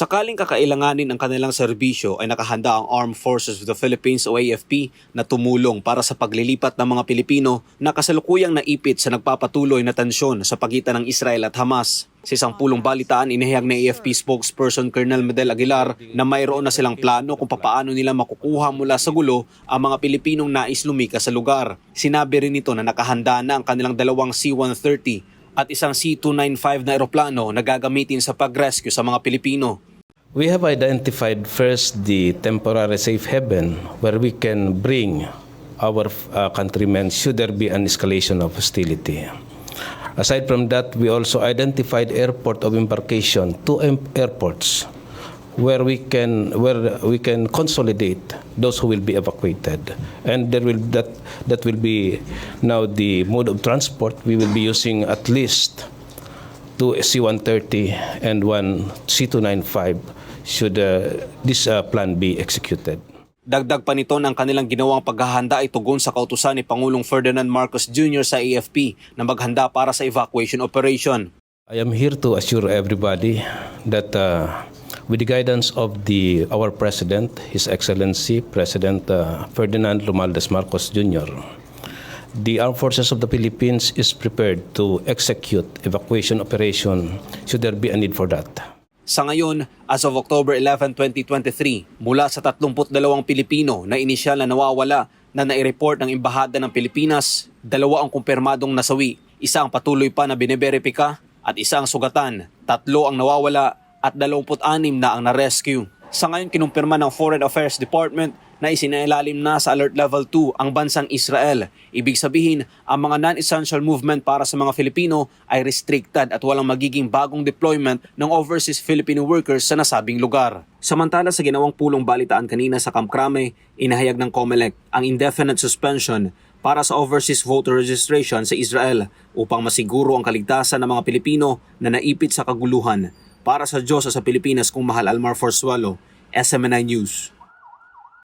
Sakaling kakailanganin ang kanilang serbisyo ay nakahanda ang Armed Forces of the Philippines o AFP na tumulong para sa paglilipat ng mga Pilipino na kasalukuyang naipit sa nagpapatuloy na tensyon sa pagitan ng Israel at Hamas. Sa isang pulong balitaan, inihayag ng AFP spokesperson Colonel Medel Aguilar na mayroon na silang plano kung papaano nila makukuha mula sa gulo ang mga Pilipinong nais lumikas sa lugar. Sinabi rin nito na nakahanda na ang kanilang dalawang C-130 at isang C-295 na eroplano na gagamitin sa pag-rescue sa mga Pilipino. We have identified first the temporary safe haven where we can bring our uh, countrymen should there be an escalation of hostility. Aside from that, we also identified airport of embarkation, two airports where we can where we can consolidate those who will be evacuated and there will that that will be now the mode of transport we will be using at least two C-130 and one C-295 should uh, this uh, plan be executed. Dagdag pa nito ng kanilang ginawang paghahanda ay tugon sa kautusan ni Pangulong Ferdinand Marcos Jr. sa AFP na maghanda para sa evacuation operation. I am here to assure everybody that uh, with the guidance of the our president, His Excellency President uh, Ferdinand Romualdez Marcos Jr., the Armed Forces of the Philippines is prepared to execute evacuation operation should there be a need for that. Sa ngayon, as of October 11, 2023, mula sa 32 Pilipino na inisyal na nawawala na nai-report ng Embahada ng Pilipinas, dalawa ang kumpirmadong nasawi, isa ang patuloy pa na bineberipika at isa ang sugatan, tatlo ang nawawala at 26 na ang na-rescue. Sa ngayon, kinumpirma ng Foreign Affairs Department na isinailalim na sa Alert Level 2 ang bansang Israel. Ibig sabihin, ang mga non-essential movement para sa mga Filipino ay restricted at walang magiging bagong deployment ng overseas Filipino workers sa nasabing lugar. Samantala sa ginawang pulong balitaan kanina sa Camp Crame, inahayag ng COMELEC ang indefinite suspension para sa overseas voter registration sa Israel upang masiguro ang kaligtasan ng mga Pilipino na naipit sa kaguluhan. Para sa Diyos sa Pilipinas kung mahal Almar Forsualo, SMNI News.